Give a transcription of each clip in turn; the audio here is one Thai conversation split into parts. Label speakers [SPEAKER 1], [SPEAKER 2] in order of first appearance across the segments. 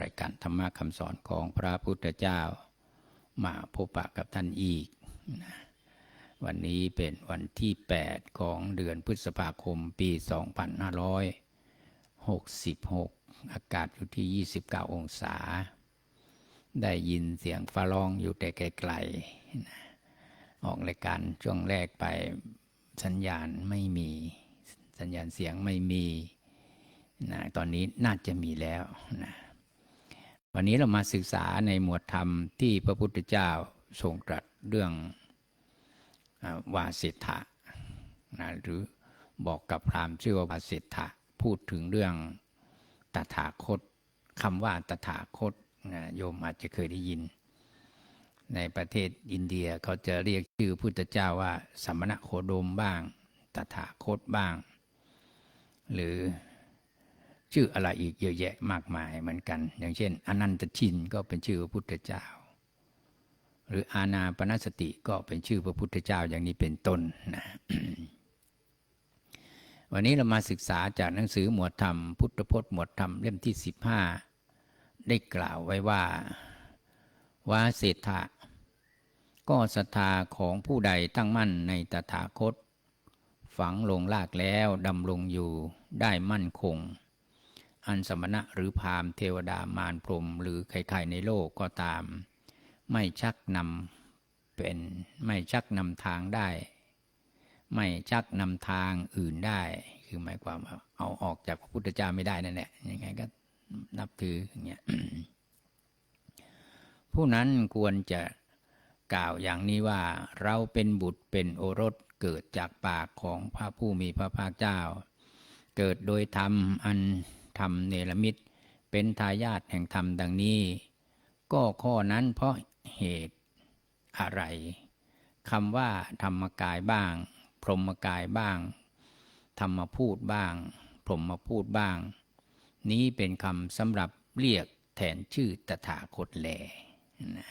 [SPEAKER 1] รายการธรรมะคำสอนของพระพุทธเจ้า มาพบปะกับท่านอีกนะวันนี้เป็นวันที่ 8 ของเดือนพฤษภาคมปี 2566 อากาศอยู่ที่ 29 องศา ได้ยินเสียงฟ้าร้องอยู่แต่ไกลๆนะออกรายการช่วงแรกไปสัญญาณไม่มี สัญญาณเสียงไม่มีนะตอนนี้น่าจะมีแล้วนะ วันนี้เรามาศึกษาในหมวดธรรมที่พระพุทธเจ้าทรงตรัสเรื่องวาสิทธะนะหรือบอกกับพราหมณ์ชื่อว่าวาสิทธะพูดถึงเรื่องตถาคตคำว่าตถาคตนะโยมอาจจะเคยได้ยิน ในประเทศอินเดียเขาจะเรียกชื่อพุทธเจ้าว่า สมณะโคดมบ้าง ตถาคตบ้าง หรือ ชื่ออะไรอีกเยอะแยะมากมายเหมือนกัน อย่างเช่น อนันตชินก็เป็นชื่อพระพุทธเจ้า หรืออาณาปณสติก็เป็นชื่อพระพุทธเจ้าอย่างนี้เป็นต้นนะวันนี้เรามาศึกษาจากหนังสือหมวดธรรม พุทธพจน์หมวดธรรมเล่มที่ 15 ได้กล่าวไว้ว่าว่าเศรษฐะก็ศรัทธาของผู้ใดตั้งมั่นในตถาคต ฝังลงลากแล้วดำรงอยู่ได้มั่นคง อันสมณะหรือพามเทวดามารพรมหรือใครๆในโลกก็ตาม ไม่ชักนำเป็นไม่ชักนำทางได้ ไม่ชักนำทางอื่นได้ คือหมายความว่าเอาออกจากพระพุทธเจ้าไม่ได้นั่นแหละยังไงก็นับถืออย่างเงี้ยผู้นั้นควรจะกล่าวอย่างนี้ว่าเราเป็นบุตรเป็นโอรสเกิดจากปากของพระผู้มีพระภาคเจ้า เกิดโดยธรรมอัน ธรรมเนรมิตเป็นทายาทแห่งธรรมดังนี้ ก็ข้อนั้นเพราะเหตุอะไรคำว่าธรรมกายบ้าง พรหมกายบ้าง ธรรมพูดบ้าง พรหมพูดบ้าง นี้เป็นคำสำหรับเรียกแทนชื่อตถาคตแลนะ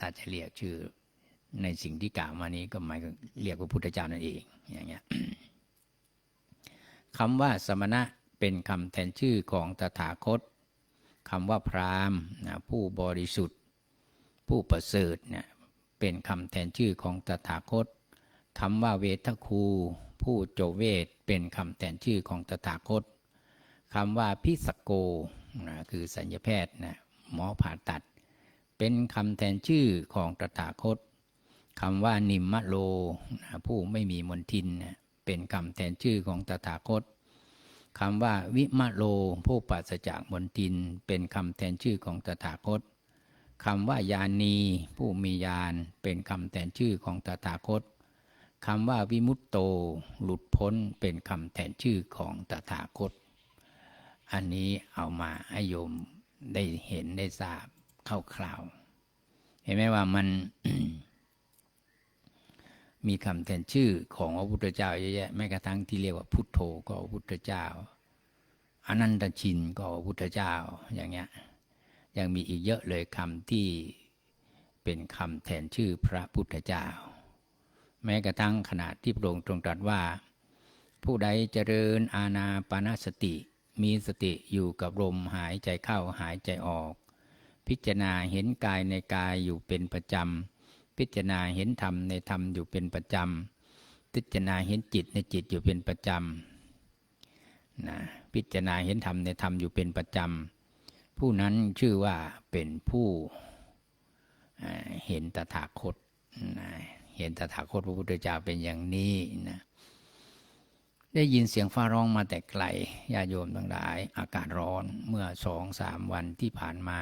[SPEAKER 1] ถ้าจะเรียกชื่อในสิ่งที่กล่าวมานี้ก็หมายเรียกว่าพุทธเจ้านั่นเองอย่างเงี้ยคำว่าสมณะ เป็นคำแทนชื่อของตถาคตคำว่าพราหมณ์ผู้บริสุทธิ์ ผู้ประเสริฐเนี่ยเป็นคำแทนชื่อของตถาคตคำว่าเวทคู ผู้โจเวทเป็นคำแทนชื่อของตถาคตคำว่าพิสโกนะคือสัญญแพทย์นะหมอผ่าตัด เป็นคำแทนชื่อของตถาคตคำว่านิมมะโลนะผู้ไม่มีมนทินนะเป็นคำแทนชื่อของตถาคต คำว่าวิมะโลผู้ปราศจากมนทิน เป็นคำแทนชื่อของตถาคตคำว่ายานีผู้มียานเป็นคำแทนชื่อของตถาคตคำว่าวิมุตโตหลุดพ้นเป็นคำแทนชื่อของตถาคต อันนี้เอามาให้โยมได้เห็นได้ทราบคร่าวๆเห็นไหมว่ามัน มีคำแทนชื่อของพระพุทธเจ้าเยอะแยะแม้กระทั่งที่เรียกว่าพุทโธก็พระพุทธเจ้าอนันตชินก็พระพุทธเจ้าอย่างเงี้ยยังมีอีกเยอะเลยคำที่เป็นคำแทนชื่อพระพุทธเจ้า แม้กระทั่งขนาดที่พระองค์ทรงตรัสว่า ผู้ใดเจริญอาณาปานสติ มีสติอยู่กับลมหายใจเข้าหายใจออก พิจารณาเห็นกายในกายอยู่เป็นประจำ พิจารณาเห็นธรรมในธรรมอยู่เป็นประจำพิจารณาเห็นจิตในจิตอยู่เป็นประจำนะพิจารณาเห็นธรรมในธรรมอยู่เป็นประจำผู้นั้นชื่อว่าเป็นผู้เห็นตถาคตนะเห็นตถาคตพระพุทธเจ้าเป็นอย่างนี้นะได้ยินเสียงฟ้าร้องมาแต่ไกลญาโยมทั้งหลาย อากาศร้อนเมื่อสองสามวันที่ผ่านมา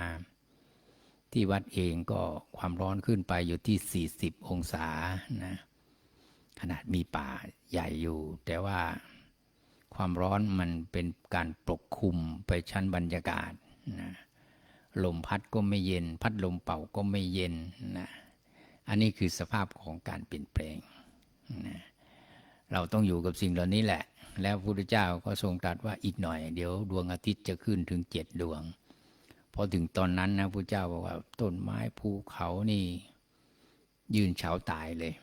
[SPEAKER 1] ที่วัดเองก็ความร้อนขึ้นไปอยู่ที่ 40 องศานะขนาดมีป่าใหญ่อยู่ แต่ว่าความร้อนมันเป็นการปกคลุมไปชั้นบรรยากาศนะลมพัดก็ไม่เย็น พัดลมเป่าก็ไม่เย็นนะอันนี้คือสภาพของการเปลี่ยนแปลงนะเราต้องอยู่กับสิ่งเหล่านี้แหละ แล้วพระพุทธเจ้าก็ทรงตรัสว่าอีกหน่อย เดี๋ยวดวงอาทิตย์จะขึ้นถึงเจ็ดดวง พอถึงตอนนั้นนะพระเจ้าบอกว่า ต้นไม้ภูเขานี่ ยืนเฉาตายเลย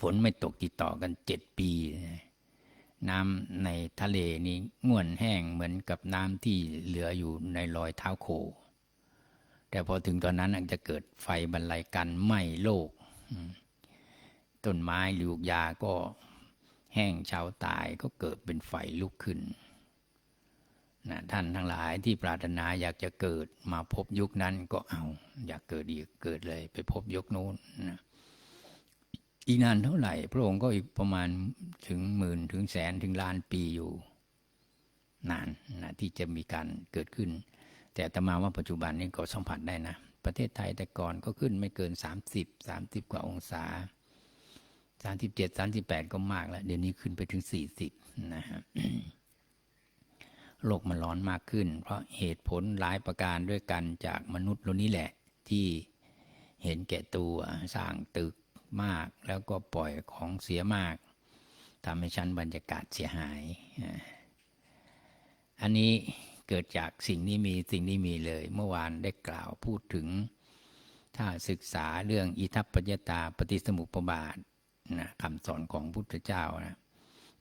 [SPEAKER 1] ฝนไม่ตกติดต่อกันเจ็ดปี น้ำในทะเลนี้ง่วนแห้งเหมือนกับน้ำที่เหลืออยู่ในรอยเท้าโค แต่พอถึงตอนนั้นอาจจะเกิดไฟบรรลัยกันไหม้โลก ต้นไม้หรือลูกยาก็แห้งเฉาตายก็เกิดเป็นไฟลุกขึ้น นะท่านทั้งหลายที่ปรารถนาอยากจะเกิดมาพบยุคนั้นก็เอา อยากเกิดอีกเกิดเลย ไปพบยุคนู้นนะอีกนานเท่าไหร่ พระองค์ก็อีกประมาณถึงหมื่นถึงแสนถึงล้านปีอยู่ นานนะที่จะมีการเกิดขึ้น แต่ตมาว่าปัจจุบันนี้ก็สัมผัสได้นะ ประเทศไทยแต่ก่อนก็ขึ้นไม่เกิน 30 30 กว่าองศา 37 38 ก็มากแล้ว เดี๋ยวนี้ขึ้นไปถึง 40นะฮะ โลกมันร้อนมากขึ้น เพราะเหตุผลหลายประการด้วยกันจากมนุษย์เรานี้แหละ ที่เห็นแก่ตัวสร้างตึกมาก แล้วก็ปล่อยของเสียมากทำให้ชั้นบรรยากาศเสียหาย อันนี้เกิดจากสิ่งนี้มีสิ่งนี้มีเลย เมื่อวานได้กล่าวพูดถึง ถ้าศึกษาเรื่องอิทัปปัจจตาปฏิสมุปบาทนะคำสอนของพุทธเจ้านะ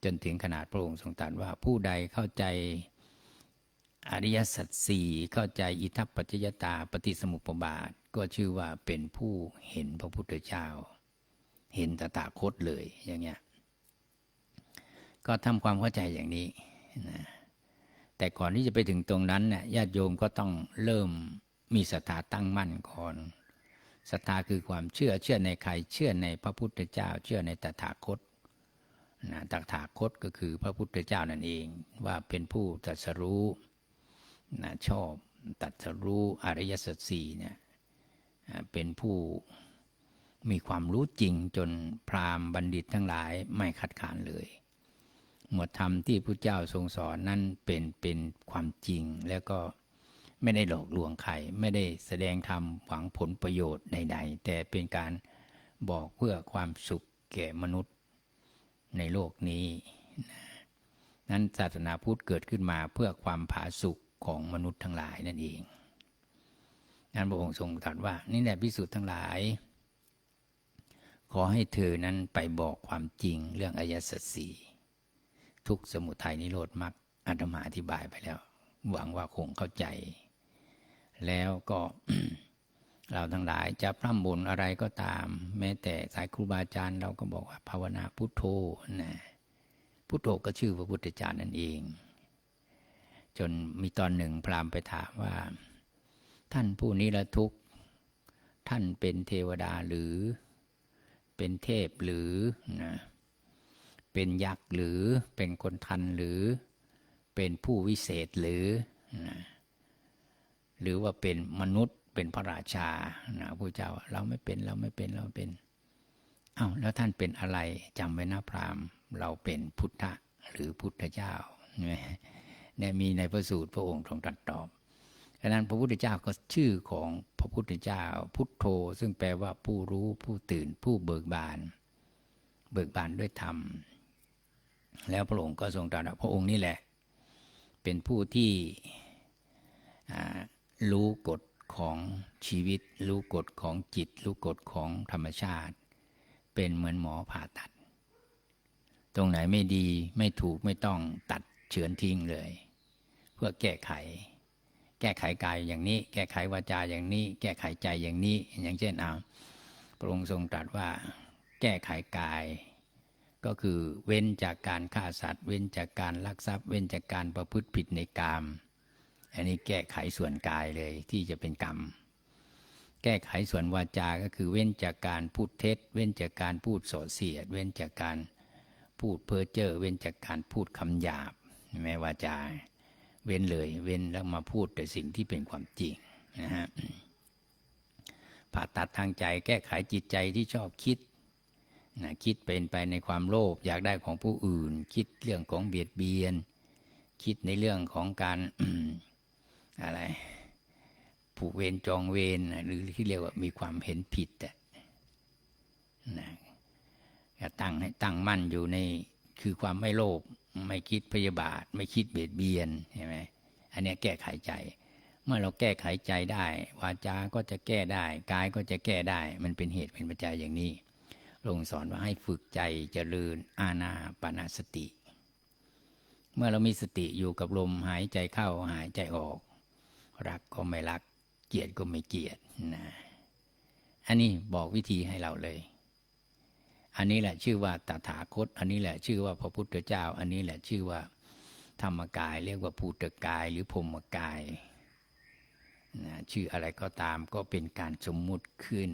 [SPEAKER 1] จนถึงขนาดพระองค์ทรงตรัสว่าผู้ใดเข้าใจ อริยสัจสี่เข้าใจอิทัปปัจจยตาปฏิสมุปบาท ก็ชื่อว่าเป็นผู้เห็นพระพุทธเจ้า เห็นตถาคตเลยอย่างเงี้ยก็ทำความเข้าใจอย่างนี้นะแต่ก่อนที่จะไปถึงตรงนั้นเนี่ยญาติโยมก็ต้องเริ่มมีศรัทธาตั้งมั่นก่อนศรัทธาคือความเชื่อเชื่อในใครเชื่อในพระพุทธเจ้า เชื่อในตถาคตนะตถาคตก็คือพระพุทธเจ้านั่นเอง ว่าเป็นผู้ตรัสรู้ นะชอบตัดสรู้อริยสัจสี่เนี่ยเป็นผู้มีความรู้จริงจนพราหมณ์บัณฑิตทั้งหลายไม่ขัดขานเลย หมวดธรรมที่พระเจ้าทรงสอนนั้นเป็นเป็นความจริงแล้วก็ไม่ได้หลอกลวงใครไม่ได้แสดงธรรมหวังผลประโยชน์ใด ๆ แต่เป็นการบอกเพื่อความสุขแก่มนุษย์ในโลกนี้ นั้นศาสนาพุทธเกิดขึ้นมาเพื่อความผาสุก ของมนุษย์ทั้งหลายนั่นเองนั้นพระองค์ทรงตรัสว่า นี่แหละพิสุทธ์ทั้งหลายขอให้เธอนั้นไปบอกความจริงเรื่องอายสัจสีทุกสมุทัยนิโรธมรรคอาตมาอธิบายไปแล้ว หวังว่าคงเข้าใจ แล้วก็เราทั้งหลายจะพร่ำบ่นอะไรก็ตาม แม้แต่สายครูบาอาจารย์เราก็บอกว่าภาวนาพุทโธนะพุทโธก็ชื่อพระพุทธเจ้านั่นเอง จนมีตอนหนึ่งพราหมณ์ไปถามว่า ท่านผู้นี้ละทุกท่านเป็นเทวดาหรือ เป็นเทพหรือนะเป็นยักษ์หรือเป็นคนทันหรือ เป็นผู้วิเศษหรือนะหรือว่าเป็นมนุษย์เป็นพระราชานะพระเจ้าเราไม่เป็นเราไม่เป็นเราเป็นเอา้าแล้วท่านเป็นอะไรจำไว้นะพราหมณ์ เราเป็นพุทธะหรือพุทธเจ้า เนี่ยมีในพระสูตรพระองค์ทรงตรัสตอบดังนั้นพระพุทธเจ้าก็ชื่อของพระพุทธเจ้า พุทโธ ซึ่งแปลว่าผู้รู้ผู้ตื่นผู้เบิกบาน เบิกบานด้วยธรรม แล้วพระองค์ก็ทรงตรัสพระองค์นี่แหละ เป็นผู้ที่รู้กฎของชีวิต รู้กฎของจิต รู้กฎของธรรมชาติ เป็นเหมือนหมอผ่าตัด ตรงไหนไม่ดีไม่ถูกไม่ต้องตัด เฉือนทิ้งเลย เพื่อแก้ไข แก้ไขกายอย่างนี้ แก้ไขวาจาอย่างนี้ แก้ไขใจอย่างนี้ อย่างเช่นเอาพระองค์ทรงตรัสว่า แก้ไขกาย ก็คือเว้นจากการฆ่าสัตว์ เว้นจากการลักทรัพย์ เว้นจากการประพฤติผิดในกาม อันนี้แก้ไขส่วนกายเลยที่จะเป็นกรรมแก้ไขส่วนวาจา ก็คือเว้นจากการพูดเท็จ เว้นจากการพูดโสเสียด เว้นจากการพูดเพ้อเจ้อ เว้นจากการพูดคำหยาบ แม้วาจาเว้นเลย เว้นแล้วมาพูดแต่สิ่งที่เป็นความจริงนะฮะผ่าตัดทางใจแก้ไขจิตใจที่ชอบคิดนะคิดเป็นไปในความโลภอยากได้ของผู้อื่น คิดเรื่องของเบียดเบียน คิดในเรื่องของการอะไรผูกเวรจองเวรหรือที่เรียกว่ามีความเห็นผิดนะตั้งให้ตั้งมั่นอยู่ในคือความไม่โลภ ไม่คิดพยาบาท ไม่คิดเบียดเบียนใช่ไหมอันนี้แก้ไขใจ เมื่อเราแก้ไขใจได้ วาจาก็จะแก้ได้กายก็จะแก้ได้ มันเป็นเหตุเป็นปัจจัยอย่างนี้ลงสอนว่าให้ฝึกใจเจริญอาณาปณสติ เมื่อเรามีสติอยู่กับลมหายใจเข้าหายใจออก รักก็ไม่รัก เกลียดก็ไม่เกลียดนะอันนี้บอกวิธีให้เราเลย อันนี้แหละชื่อว่าตถาคต อันนี้แหละชื่อว่าพระพุทธเจ้า อันนี้แหละชื่อว่าธรรมกาย เรียกว่าภูตกายหรือพรมกายนะชื่ออะไรก็ตามก็เป็นการสมมุติขึ้น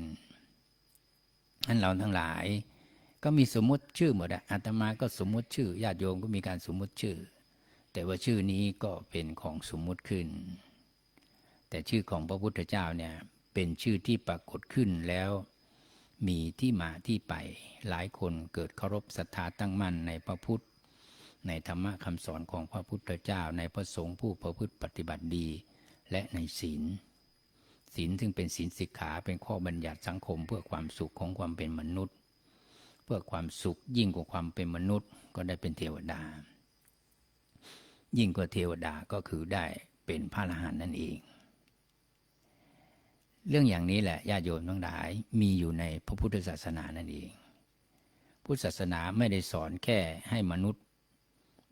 [SPEAKER 1] นั้นเราทั้งหลาย ก็มีสมมุติชื่อหมดอะอาตมาก็สมมุติชื่อญาติโยมก็มีการสมมุติชื่อ แต่ว่าชื่อนี้ก็เป็นของสมมุติขึ้น แต่ชื่อของพระพุทธเจ้าเนี่ยเป็นชื่อที่ปรากฏขึ้นแล้ว มีที่มาที่ไป หลายคนเกิดเคารพศรัทธาตั้งมั่นในพระพุทธ ในธรรมะคำสอนของพระพุทธเจ้า ในพระสงฆ์ผู้ประพฤติปฏิบัติดี และในศีลศีลซึ่งเป็นศีลสิกขาเป็นข้อบัญญัติสังคมเพื่อความสุขของความเป็นมนุษย์ เพื่อความสุขยิ่งกว่าความเป็นมนุษย์ ก็ได้เป็นเทวดา ยิ่งกว่าเทวดาก็คือได้เป็นพระอรหันต์นั่นเอง เรื่องอย่างนี้แหละญาติโยมทั้งหลายมีอยู่ในพระพุทธศาสนานั่นเอง พุทธศาสนาไม่ได้สอนแค่ให้มนุษย์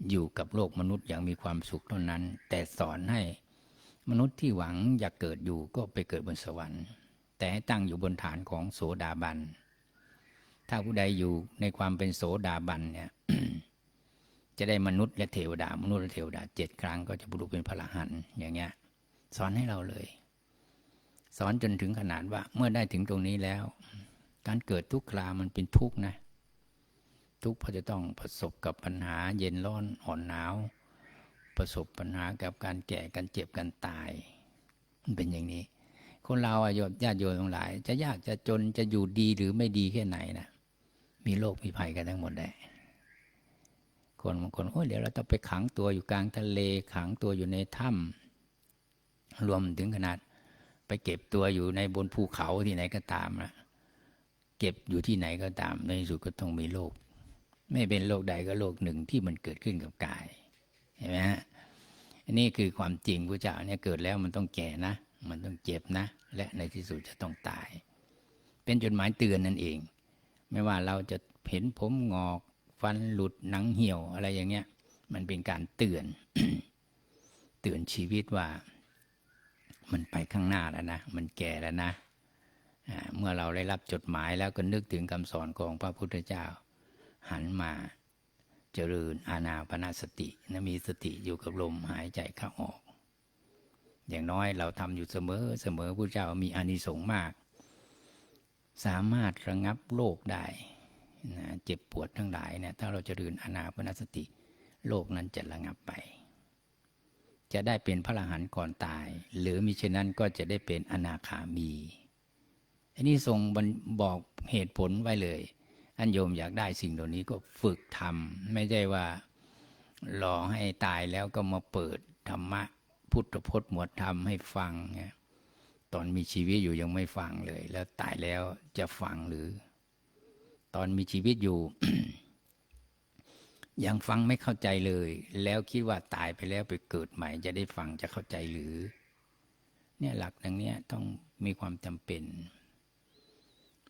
[SPEAKER 1] อยู่กับโลกมนุษย์อย่างมีความสุขเท่านั้น แต่สอนให้มนุษย์ที่หวังอยากเกิดอยู่ก็ไปเกิดบนสวรรค์ แต่ให้ตั้งอยู่บนฐานของโสดาบัน ถ้าผู้ใดอยู่ในความเป็นโสดาบันเนี่ยจะได้มนุษย์และเทวดามนุษย์และเทวดาเจ็ดครั้งก็จะบรรลุเป็นพระอรหันต์อย่างเงี้ย สอนให้เราเลย สอนจนถึงขนาดว่า เมื่อได้ถึงตรงนี้แล้ว การเกิดทุกข์รามันเป็นทุกข์นะ ทุกข์เพราะจะต้องประสบกับปัญหาเย็นร้อนอ่อนหนาว ประสบปัญหากับการแก่การเจ็บการตาย มันเป็นอย่างนี้ คนเราอะโยมญาติโยมทั้งหลาย จะยากจะจนจะอยู่ดีหรือไม่ดีแค่ไหนนะมีโรคมีภัยกันทั้งหมดแหละคนบางคนโอ้ยเดี๋ยวเราต้องไปขังตัวอยู่กลางทะเลขังตัวอยู่ในถ้ำรวมถึงขนาด ไปเก็บตัวอยู่ในบนภูเขาที่ไหนก็ตามนะเก็บอยู่ที่ไหนก็ตาม ในที่สุดก็ต้องมีโรคไม่เป็นโรคใดก็โรคหนึ่งที่มันเกิดขึ้นกับกายเห็นไหมฮะอันนี้คือความจริงพระเจ้าเนี่ยเกิดแล้วมันต้องแก่นะ มันต้องเจ็บนะ และในที่สุดจะต้องตาย เป็นจดหมายเตือนนั่นเอง ไม่ว่าเราจะเห็นผมงอกฟันหลุดหนังเหี่ยวอะไรอย่างเงี้ย มันเป็นการเตือน เตือนชีวิตว่า มันไปข้างหน้าแล้วนะ มันแก่แล้วนะเมื่อเราได้รับจดหมายแล้วก็นึกถึงคำสอนของพระพุทธเจ้า หันมาเจริญอาณาปณสตินะมีสติอยู่กับลมหายใจเข้าออก อย่างน้อยเราทำอยู่เสมอเสมอพระเจ้ามีอานิสงส์มาก สามารถระงับโรคได้นะเจ็บปวดทั้งหลายเนี่ยถ้าเราเจริญอาณาปณสติโรคนั้นจะระงับไป จะได้เป็นพระอรหันต์ก่อนตาย หรือมิฉะนั้นก็จะได้เป็นอนาคามีอันนี้ทรงบอกเหตุผลไว้เลย อันโยมอยากได้สิ่งเหล่านี้ก็ฝึกทำไม่ใช่ว่ารอให้ตายแล้วก็มาเปิดธรรมะพุทธพจน์หมวดธรรมให้ฟังไงตอนมีชีวิตอยู่ยังไม่ฟังเลย แล้วตายแล้วจะฟังหรือ ตอนมีชีวิตอยู่ ยังฟังไม่เข้าใจเลย แล้วคิดว่าตายไปแล้วไปเกิดใหม่จะได้ฟังจะเข้าใจหรือ เนี่ยหลักดังนี้ต้องมีความจำเป็น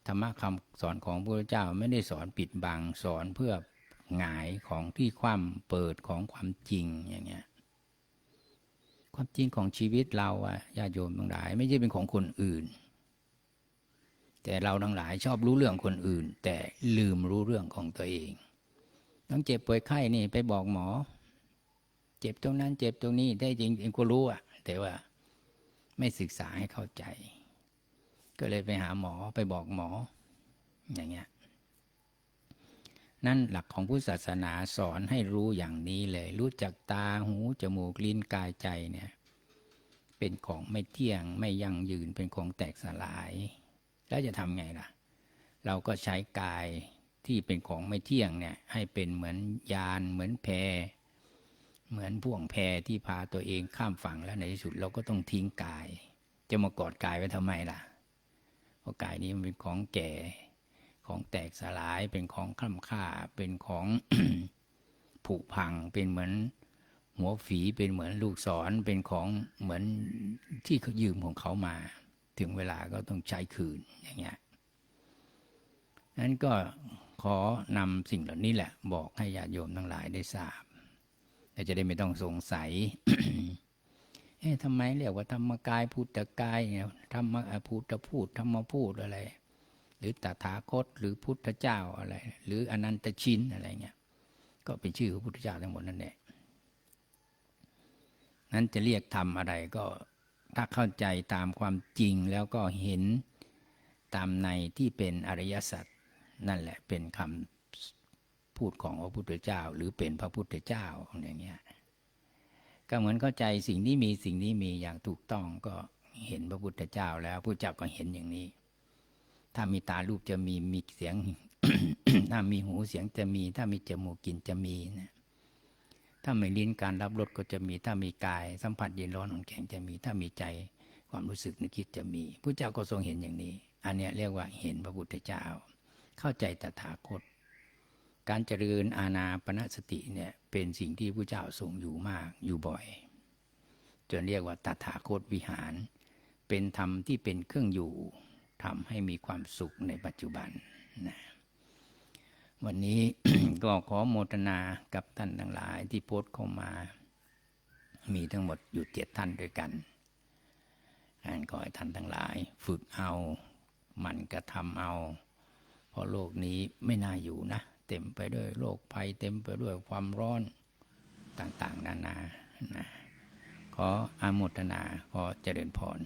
[SPEAKER 1] ธรรมะคำสอนของพระพุทธเจ้าไม่ได้สอนปิดบังสอนเพื่อหงายของที่ความเปิดของความจริงอย่างเงี้ยความจริงของชีวิตเราอะญาติโยมทั้งหลาย ไม่ใช่เป็นของคนอื่น แต่เราทั้งหลายชอบรู้เรื่องคนอื่น แต่ลืมรู้เรื่องของตัวเอง ต้องเจ็บป่วยไข้นี่ไปบอกหมอ เจ็บตรงนั้น เจ็บตรงนี้ได้จริงเองก็รู้อะแต่ว่าไม่ศึกษาให้เข้าใจ ก็เลยไปหาหมอไปบอกหมอ อย่างเงี้ยนั่นหลักของพุทธศาสนาสอนให้รู้อย่างนี้เลย รู้จักตาหูจมูกลิ้นกายใจเนี่ยเป็นของไม่เที่ยงไม่ยั่งยืนเป็นของแตกสลาย แล้วจะทำไงล่ะ เราก็ใช้กาย ที่เป็นของไม่เที่ยงเนี่ย ให้เป็นเหมือนยานเหมือนแพเหมือนพ่วงแพที่พาตัวเองข้ามฝั่งแล้วในที่สุดเราก็ต้องทิ้งกาย จะมากอดกายไว้ทำไมล่ะ เพราะกายนี้มันเป็นของแก่ ของแตกสลายเป็นของคล่ำค่า เป็นของผุพังเป็นเหมือนหัวฝีเป็นเหมือนลูกศรเป็นของเหมือนที่เขายืมของเขามา ถึงเวลาก็ต้องใช้คืนอย่างเงี้ยนั้นก็ ขอนำสิ่งเหล่านี้แหละ บอกให้ญาติโยมทั้งหลายได้ทราบแต่จะได้ไม่ต้องสงสัย เอ๊ะทำไมเรียกว่าธรรมกายพุทธกายเนี่ยธรรมะพุทธพูดธรรมพูดอะไร หรือตถาคตหรือพุทธเจ้าอะไร หรืออนันตชินอะไรเงี้ย ก็เป็นชื่อของพุทธเจ้าทั้งหมดนั่นแหละนั้นจะเรียกธรรมอะไรก็ถ้าเข้าใจตามความจริงแล้วก็เห็นตามในที่เป็นอริยสัจ นั่นแหละเป็นคำพูดของพระพุทธเจ้า หรือเป็นพระพุทธเจ้าอย่างเงี้ยก็เหมือนเข้าใจสิ่งนี้มีสิ่งนี้มีอย่างถูกต้องก็เห็นพระพุทธเจ้าแล้วพระเจ้าก็เห็นอย่างนี้ ถ้ามีตารูปจะมีมีเสียง ถ้ามีหูเสียงจะมี ถ้ามีจมูกกลิ่นจะมีนะถ้าม่ลิ้นการรับรสก็จะมี ถ้ามีกายสัมผัสเย็นร้อนอ่อนแข็งจะมี ถ้ามีใจความรู้สึกนึกคิดจะมีพระเจ้าก็ทรงเห็นอย่างนี้ อันเนี้ยเรียกว่าเห็นพระพุทธเจ้า เข้าใจตถาคต การเจริญอาณาปณสติเนี่ยเป็นสิ่งที่พระเจ้าทรงอยู่มากอยู่บ่อย จนเรียกว่าตถาคตวิหาร เป็นธรรมที่เป็นเครื่องอยู่ทำให้มีความสุขในปัจจุบันนะวันนี้ก็ขอโมทนากับท่านทั้งหลายที่โพสต์เข้ามา มีทั้งหมดอยู่เจ็ดท่านด้วยกันอันขอให้ท่านทั้งหลาย ฝึกเอา มันกระทำเอา ราะโลกนี้ไม่น่าอยู่นะ เต็มไปด้วยโรคภัย เต็มไปด้วยความร้อนต่างๆ นานานะขออามุทนา ขอเจริญพร